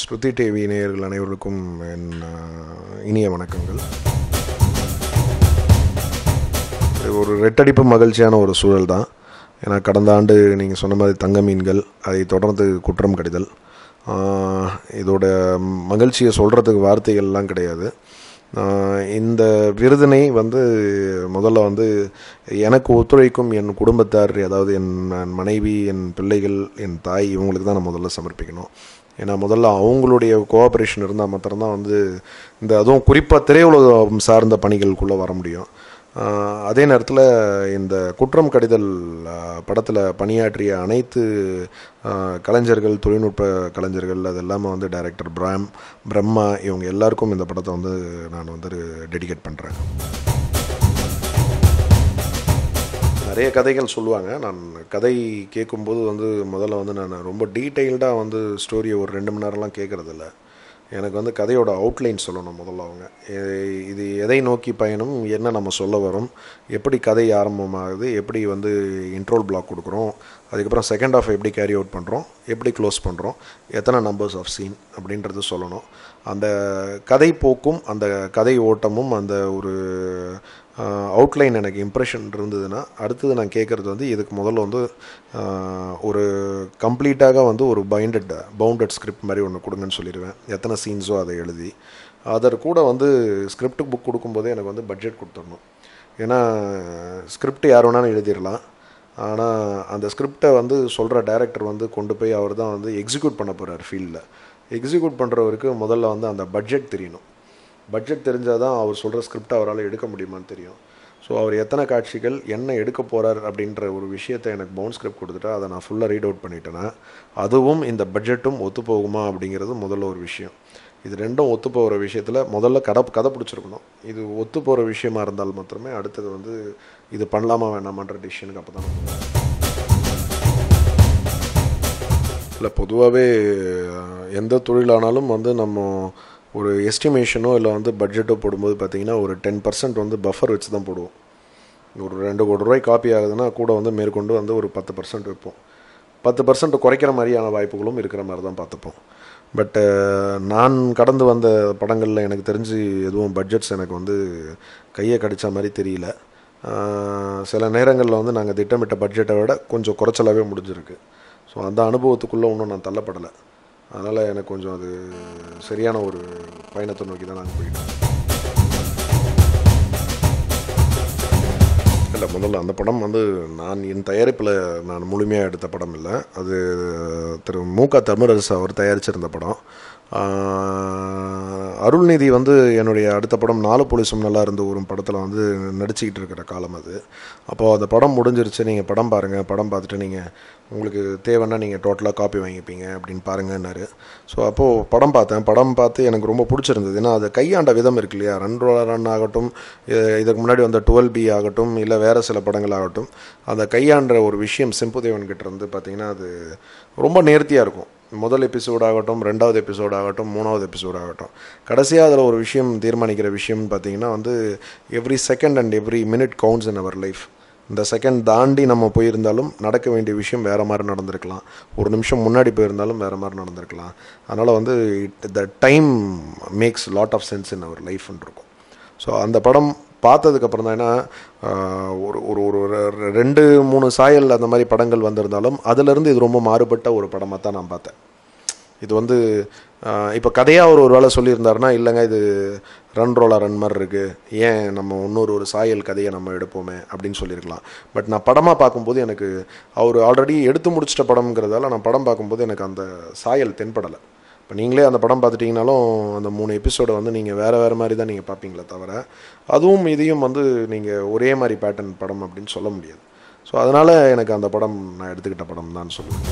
ஸ்ருதி TV நேயர்கள் அனைவருக்கும் என் இனிய வணக்கங்கள். ஒரு ரெட்டடிப்பு மகிழ்ச்சியான ஒரு சூழல் தான். ஏன்னா கடந்த ஆண்டு நீங்கள் சொன்ன மாதிரி தங்க மீன்கள் அதை தொடர்ந்து குற்றம் கடிதல். இதோட மகிழ்ச்சியை சொல்கிறதுக்கு வார்த்தைகள்லாம் கிடையாது. இந்த விருதினை வந்து முதல்ல வந்து எனக்கு ஒத்துழைக்கும் என் குடும்பத்தார் அதாவது என் என் மனைவி என் பிள்ளைகள் என் தாய் இவங்களுக்கு தான் நான் முதல்ல சமர்ப்பிக்கணும். ஏன்னா முதல்ல அவங்களுடைய கோஆப்ரேஷன் இருந்தால் மாத்திரம்தான் வந்து இந்த அதுவும் குறிப்பாக திரையுலகம் சார்ந்த பணிகளுக்குள்ளே வர முடியும். அதே நேரத்தில் இந்த குற்றம் கடிதல் படத்தில் பணியாற்றிய அனைத்து கலைஞர்கள் தொழில்நுட்ப கலைஞர்கள் அது எல்லாமே வந்து டைரக்டர் பிராம் பிரம்மா இவங்க எல்லாருக்கும் இந்த படத்தை வந்து நான் வந்து டெடிகேட் பண்ணுறேன் நிறைய கதைகள் சொல்லுவாங்க. நான் கதை கேட்கும்போது வந்து முதல்ல வந்து நான் ரொம்ப டீட்டெயில்டாக வந்து ஸ்டோரியை ஒரு ரெண்டு மணி நேரம்லாம் கேட்குறதில்ல. எனக்கு வந்து கதையோட அவுட்லைன் சொல்லணும் முதல்ல அவங்க. இது எதை நோக்கி பயணம்? என்ன நம்ம சொல்ல வரோம்? எப்படி கதை ஆரம்பமாகுது? எப்படி வந்து இன்ட்ரோல் பிளாக் கொடுக்குறோம்? அதுக்கப்புறம் செகண்ட் ஆஃப் எப்படி கேரி அவுட் பண்ணுறோம் எப்படி க்ளோஸ் பண்ணுறோம் எத்தனை நம்பர்ஸ் ஆஃப் சீன் அப்படின்றது சொல்லணும். அந்த கதை போக்கும் அந்த கதை ஓட்டமும் அந்த ஒரு அவுட்லைன் எனக்கு இம்ப்ரெஷன் இருந்ததுன்னா அடுத்தது நான் கேட்குறது வந்து இதுக்கு முதல்ல வந்து ஒரு கம்ப்ளீட்டாக வந்து ஒரு பைண்டட் பவுண்டட் ஸ்கிரிப்ட் மாதிரி ஒன்று கொடுங்கன்னு சொல்லிடுவேன். எத்தனை சீன்ஸோ அதை எழுதி. அதர் கூட வந்து ஸ்கிரிப்ட் புக் கொடுக்கும்போதே எனக்கு வந்து பட்ஜெட் கொடுத்துடணும். ஏன்னா ஸ்கிரிப்ட் யார் வேணாலும் எழுதிடலாம். ஆனால் அந்த ஸ்கிரிப்டை வந்து சொல்கிற டேரக்டர் வந்து கொண்டு போய் அவர் தான் வந்து எக்ஸிக்யூட் பண்ண போகிறார் ஃபீல்டில் எக்ஸிக்யூட் பண்ணுறவருக்கு முதல்ல வந்து அந்த பட்ஜெட் தெரியணும். பட்ஜெட் தெரிஞ்சால் தான் அவர் சொல்கிற ஸ்கிரிப்ட் அவரால் எடுக்க முடியுமான்னு தெரியும். ஸோ அவர் எத்தனை காட்சிகள் என்ன எடுக்க போகிறார் அப்படின்ற ஒரு விஷயத்தை எனக்கு பவுன் ஸ்கிரிப்ட் கொடுத்துட்டா அதை நான் ஃபுல்லாக ரீட் அவுட் பண்ணிட்டேன்னா அதுவும் இந்த பட்ஜெட்டும் ஒத்து போகுமா அப்படிங்கிறது முதல்ல ஒரு விஷயம். இது ரெண்டும் ஒத்து போகிற விஷயத்தில் முதல்ல கதை கதை பிடிச்சிருக்கணும். இது ஒத்து போகிற விஷயமா இருந்தால் மாத்திரமே அடுத்தது வந்து இது பண்ணலாமா வேணாமான்ற டிசிஷனுக்கு அப்போ தான் இல்லை பொதுவாகவே எந்த தொழிலானாலும் வந்து நம்ம ஒரு எஸ்டிமேஷனோ இல்லை வந்து பட்ஜெட்டோ போடும்போது பார்த்தீங்கன்னா ஒரு டென் பர்சன்ட் வந்து பஃபர் வச்சு தான் போடுவோம். ஒரு ரெண்டு கோடி ரூபாய் காப்பி ஆகுதுன்னா கூட வந்து மேற்கொண்டு வந்து ஒரு பத்து பர்சன்ட் வைப்போம். பத்து பர்சன்ட் குறைக்கிற மாதிரியான வாய்ப்புகளும் இருக்கிற மாதிரி தான் பார்த்துப்போம் பட்டு நான் கடந்து வந்த படங்களில் எனக்கு தெரிஞ்சு எதுவும் பட்ஜெட்ஸ் எனக்கு வந்து கையை கடித்த மாதிரி தெரியல. சில நேரங்களில் வந்து நாங்கள் திட்டமிட்ட பட்ஜெட்டை விட கொஞ்சம் குறைச்சலாகவே முடிஞ்சிருக்கு. ஸோ அந்த அனுபவத்துக்குள்ளே இன்னும் நான் தள்ளப்படலை. அதனால் எனக்கு கொஞ்சம் அது சரியான ஒரு பயணத்தை நோக்கி தான் நாங்கள் போயிட்டோம் இல்லை முதல்ல அந்த படம் வந்து நான் என் தயாரிப்பில் நான் முழுமையாக எடுத்த படம் இல்லை. அது திரு மு க. தமிழரசு அவர் தயாரிச்சிருந்த படம். அருள்நிதி வந்து என்னுடைய அடுத்த படம் நாலு போலீஸும் நல்லா இருந்த ஒரு படத்தில் வந்து நடிச்சுக்கிட்டு இருக்கிற காலம் அது. அப்போது அந்த படம் முடிஞ்சிருச்சு நீங்கள் படம் பாருங்கள் படம் பார்த்துட்டு நீங்கள் உங்களுக்கு தேவைன்னா நீங்கள் டோட்டலாக காப்பி வாங்கிப்பீங்க அப்படின்னு பாருங்கன்னாரு. ஸோ அப்போது படம் பார்த்தேன். படம் பார்த்து எனக்கு ரொம்ப பிடிச்சிருந்தது. ஏன்னா அது கையாண்ட விதம் இருக்கு இல்லையா? ரன் ரோலர் ரன் ஆகட்டும் இதுக்கு முன்னாடி வந்த டுவெல் பி ஆகட்டும் இல்லை வேறு சில படங்கள் ஆகட்டும் அந்த கையாண்ட ஒரு விஷயம் செம்புதேவன்கிட்ட இருந்து பார்த்திங்கன்னா அது ரொம்ப நேர்த்தியாக இருக்கும். முதல் எபிசோட் ஆகட்டும் ரெண்டாவது எபிசோட் ஆகட்டும் மூணாவது எபிசோட் ஆகட்டும். கடைசியாக அதில் ஒரு விஷயம் தீர்மானிக்கிற விஷயம்னு பார்த்தீங்கன்னா வந்து every second and every minute counts in our life இந்த செகண்ட் தாண்டி நம்ம போயிருந்தாலும் நடக்க வேண்டிய விஷயம் வேறு மாதிரி நடந்திருக்கலாம். ஒரு நிமிஷம் முன்னாடி போயிருந்தாலும் வேறு மாதிரி நடந்திருக்கலாம். அதனால் வந்து the time makes lot of sense in our லைஃப்னு இருக்கும். ஸோ அந்த படம் பார்த்ததுக்கப்புறம் தான் ஏன்னா ஒரு ஒரு ஒரு ரெண்டு மூணு சாயல் அந்த மாதிரி படங்கள் வந்திருந்தாலும் அதுலேருந்து இது ரொம்ப மாறுபட்ட ஒரு படமாக தான் நான் பார்த்தேன். இது வந்து இப்போ கதையாக அவர் ஒரு வேளை சொல்லியிருந்தாருன்னா இல்லைங்க இது ரன் ரோலா ரன் மாதிரி இருக்குது ஏன் நம்ம இன்னொரு ஒரு சாயல் கதையை நம்ம எடுப்போமே அப்படின்னு சொல்லியிருக்கலாம். பட் நான் படமாக பார்க்கும்போது எனக்கு அவர் ஆல்ரெடி எடுத்து முடிச்சிட்ட படம்ங்கிறதால நான் படம் பார்க்கும்போது எனக்கு அந்த சாயல் தென்படலை. இப்போ நீங்களே அந்த படம் பார்த்துட்டிங்கனாலும் அந்த மூணு எபிசோடை வந்து நீங்கள் வேறு வேறு மாதிரி தான் நீங்கள் பார்ப்பீங்களே தவிர அதுவும் இதையும் வந்து நீங்கள் ஒரே மாதிரி பேட்டர்ன் படம் அப்படின்னு சொல்ல முடியாது. ஸோ அதனால் எனக்கு அந்த படம் நான் எடுத்துக்கிட்ட படம் தான் சொல்லுவேன்.